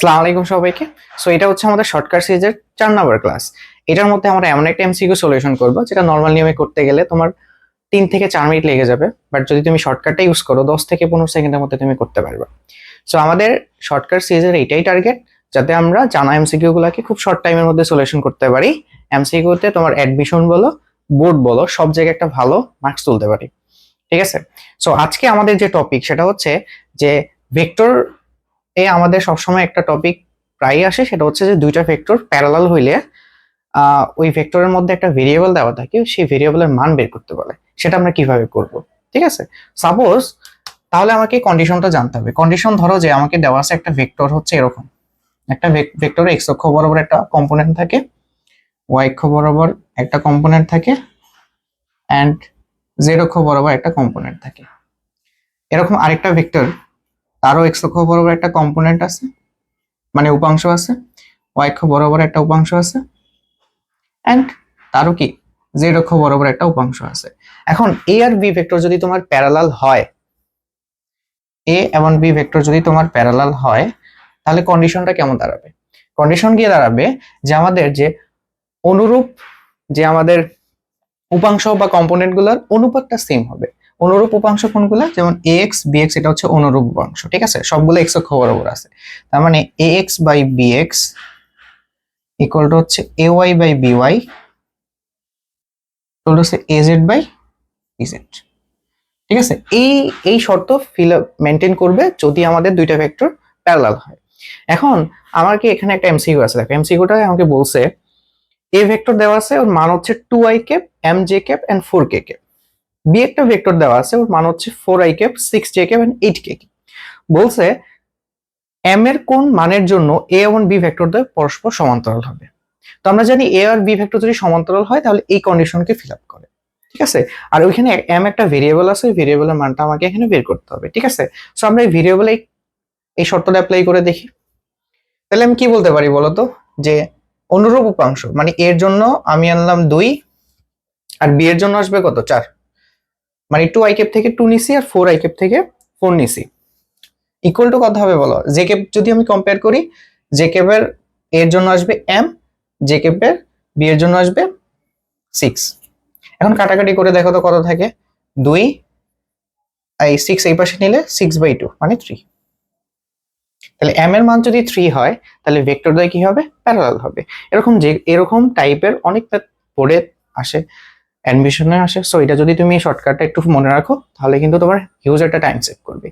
সালাম আলাইকুম সবাইকে। সো এটা হচ্ছে আমাদের শর্টকাট সিরিজের চার নম্বর ক্লাস এটার মধ্যে আমরা এমন একটা এমসিকিউ সলিউশন করব, যেটা নর্মাল নিয়মে করতে গেলে তোমার তিন থেকে চার মিনিট লেগে যাবে। বাট যদি তুমি শর্টকাটটা ইউজ করো, দশ থেকে পনেরো সেকেন্ডের মধ্যে তুমি করতে পারবে। সো আমাদের শর্টকাট সিরিজের এইটাই টার্গেট যাতে আমরা জানা এমসিকিউ গুলাকে খুব শর্ট টাইমের মধ্যে সলিউশন করতে পারি। এমসিকিউতে তোমার অ্যাডমিশন বলো বোর্ড বলো, সব জায়গায় একটা ভালো মার্কস তুলতে পারি। ঠিক আছে? সো আজকে আমাদের যে টপিক সেটা হচ্ছে যে ভেক্টর এ আমাদের সবসময় একটা টপিক প্রায় আসে, সেটা হচ্ছে যে দুইটা ভেক্টর প্যারালাল হইলে ওই ভেক্টরের মধ্যে একটা ভেরিয়েবল দেওয়া থাকে, সেই ভেরিয়েবলের মান বের করতে বলে। সেটা আমরা কীভাবে করব? ঠিক আছে? সাপোজ তাহলে আমাকে কন্ডিশনটা জানতে হবে। কন্ডিশন ধরো যে আমাকে দেওয়া আছে একটা ভেক্টর হচ্ছে এরকম। একটা ভেক্টরে এক্স অক্ষ বরাবর একটা কম্পোনেন্ট থাকে ওয়াই অক্ষ বরাবর একটা কম্পোনেন্ট থাকে অ্যান্ড জেড অক্ষ বরাবর একটা কম্পোনেন্ট থাকে। এরকম আরেকটা ভেক্টর তারও এক্স অক্ষ বরাবর একটা কম্পোনেন্ট আছে মানে উপাংশ আছে অক্ষ বরাবর একটা উপাংশ আছে অ্যান্ড তারও কি? জেড অক্ষ বরাবর একটা উপাংশ আছে। এখন এ আর বি ভেক্টর যদি তোমার প্যারালাল হয় এ এবং বি ভেক্টর যদি তোমার প্যারালাল হয়, তাহলে কন্ডিশনটা কেমন দাঁড়াবে? কন্ডিশন গিয়ে দাঁড়াবে যে আমাদের যে অনুরূপ, যে আমাদের উপাংশ বা কম্পোনেন্টগুলোর অনুপাতটা সেম হবে। অনুরূপ উপাংশ কোনগুলো? যেমন এ এক্স বি এক্স এটা হচ্ছে অনুরূপ উপাংশ, ঠিক আছে? সবগুলো এক্স অক্ষ বরাবর আছে। তার মানে A X by B X equal to হচ্ছে A Y by B Y হচ্ছে A Z by B Z ঠিক আছে? এই এই শর্ত ফিল মেনটেন করবে যদি আমাদের দুইটা ভেক্টর প্যারালাল হয়। এখন আমার কি এখানে একটা এমসিকিউ আছে? দেখো এমসিকিউটা আমাকে বলছে এ ভেক্টর দেওয়া আছে, ওর মান হচ্ছে two I cap M J cap and four K cap B একটা ভেক্টর দেওয়া আছে, ওর মান হচ্ছে four I cap six J cap and eight K বলছে এম এর কোন মানের জন্য এ এবং বি ভেক্টর দ্বয় পরস্পর সমান্তরাল হবে? তো আমরা জানি এ আর বি ভেক্টর যদি সমান্তরাল হয়, তাহলে এই কন্ডিশনকে ফিল আপ করে। ঠিক আছে? আর ওইখানে এম একটা ভেরিয়েবল আছে, ওই ভেরিয়েবলের মানটা আমাকে এখানে বের করতে হবে, ঠিক আছে? সো আমরা এই ভেরিয়েবলে এই শর্তটা অ্যাপ্লাই করে দেখি। তাহলে আমি কি বলতে পারি বলতো যে অনুরূপ উপাংশ মানে এর জন্য আমি আনলাম দুই, আর বি এর জন্য আসবে কত? চার। মানে টু আই কেপ থেকে টু নিছি আর ফোর আই কেপ থেকে ফোর নিছি। ইকুয়াল টু কত হবে বলো? জে কেপ যদি আমি কম্পেয়ার করি জে কেপের এর জন্য আসবে এম জে কেপের বি এর জন্য আসবে সিক্স এখন কাটাকাটি করে দেখো তো কত থাকে? দুই, এই সিক্স এই পাশে নিলে সিক্স বাই টু মানে থ্রি তাহলে এম এর মান যদি থ্রি হয়, তাহলে ভেক্টর দ্বয় কি হবে? প্যারালাল হবে। এরকম যে, এরকম টাইপের অনেক পড়ে আসে। অ্যাডমিশনে আসে সো এটা যদি তুমি শর্টকাটটা একটু মনে রাখো, তাহলে কিন্তু তোমার হিউজ একটা টাইম সেভ করবে।